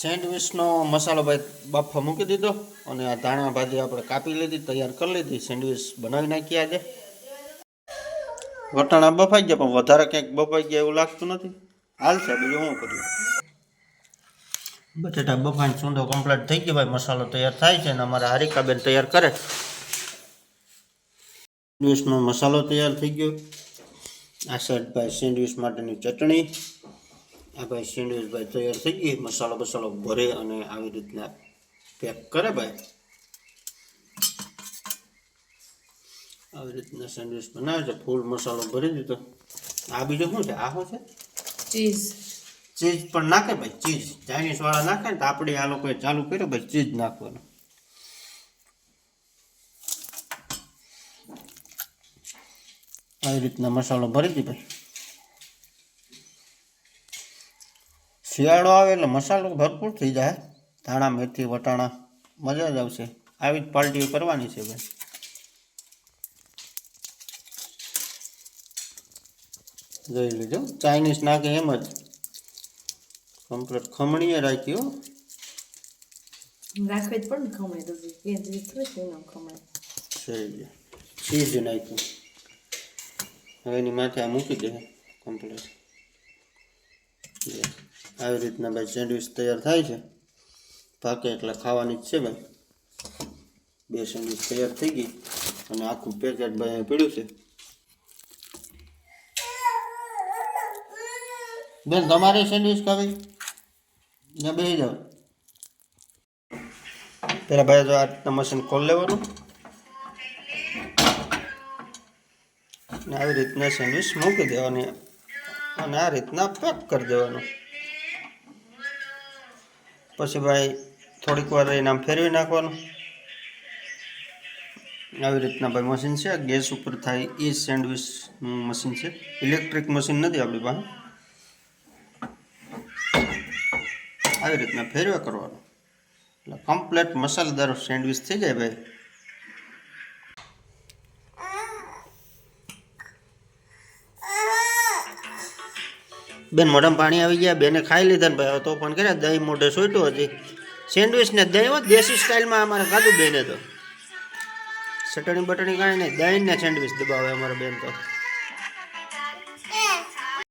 સેન્ડવિચનો મસાલો ભાઈ બાફા મૂકી દીધો અને આ ધાણા ભાજી આપણે કાપી લીધી, તૈયાર કરી લીધી, સેન્ડવિચ બનાવી નાખી આજે. વટાણા બફાઈ ગયા, પણ વધારે ક્યાંક બફાઈ ગયા એવું લાગતું નથી. હાલશે બીજું શું કર્યું બટેટા બફાઈને સૂંદો કમ્પ્લીટ થઈ ગયો ભાઈ, મસાલો તૈયાર થાય છે અને અમારા હારિકાબેન તૈયાર કરે. સેન્ડવિચનો મસાલો તૈયાર થઈ ગયો. આ સાઈડ ભાઈ સેન્ડવિચ માટેની ચટણી. આ ભાઈ સેન્ડવિચ ભાઈ તૈયાર થઈ ગઈ. મસાલો બસાલો ભરે અને આવી રીતના પેક કરે ભાઈ. આવી રીતના સેન્ડવિચ બનાવે છે. ફૂલ મસાલો ભરી દીધો. આ બીજું શું છે? આ શું છે? ચીઝ. ચીઝ પણ નાખે ભાઈ ચીઝ. ચાઇનીઝ વાળા નાખે ને તો આપણે આ લોકોએ ચાલુ કર્યો ભાઈ ચીઝ નાખવાનું. આવી રીતના મસાલો ભરી દીધો ભાઈ. શિયાળો આવે એટલે મસાલો ભરપૂર થઈ જાય. ધાણા મેથી વટાણા મજા જ આવશે. આવી જ પાર્ટીઓ કરવાની છે ભાઈ જોઈ લીધો? ચાઇનીઝ નાખે એમ જ. કમ્પ્લીટ ખમણીએ રાખ્યું રાખવી જ પડે ખમણી તો ખમણે. છે નાખ્યું હવે એની માથે આ મૂકી દે. કમ્પ્લીટ આવી રીતના ભાઈ સેન્ડવિચ તૈયાર થાય છે. પાકે એટલે ખાવાની જ છે ભાઈ. બે સેન્ડવિચ તૈયાર થઈ ગઈ અને આખું પેકેટ ભાઈ પીડ્યું છે. બેન, તમારે સેન્ડવિચ ખાવી? ને, બે જાઓ પેલા ભાઈ તો આ રીતના મશીન ખોલી લેવાનું. ને આવી રીતના સેન્ડવિચ મૂકી દેવાની અને આ રીતના પેક કરી દેવાનું. પછી ભાઈ થોડીક વાર એને આમ ફેરવી નાખવાનું. આવી રીતના ભાઈ મશીન છે. ગેસ ઉપર થાય એ સેન્ડવિચનું મશીન છે. ઇલેક્ટ્રિક મશીન નથી આપણી પાસે. આવી રીતના ફેરવ્યા કરવાનું. એટલે કમ્પ્લેટ મસાલેદાર સેન્ડવિચ થઈ જાય ભાઈ. બેન મોઢામાં પાણી આવી ગયા, બેને ખાઈ લીધા ને ભાઈ તો પણ કર્યા, દહીં મોઢે સોટ્યું હજી સેન્ડવિચ ને દહીં હોત, દેશી સ્ટાઇલમાં અમારે ખાધું બેને તો ચટણી બટણી કાંઈ નહીં, દહીં ને સેન્ડવિચ દબાવે અમારે બેન તો.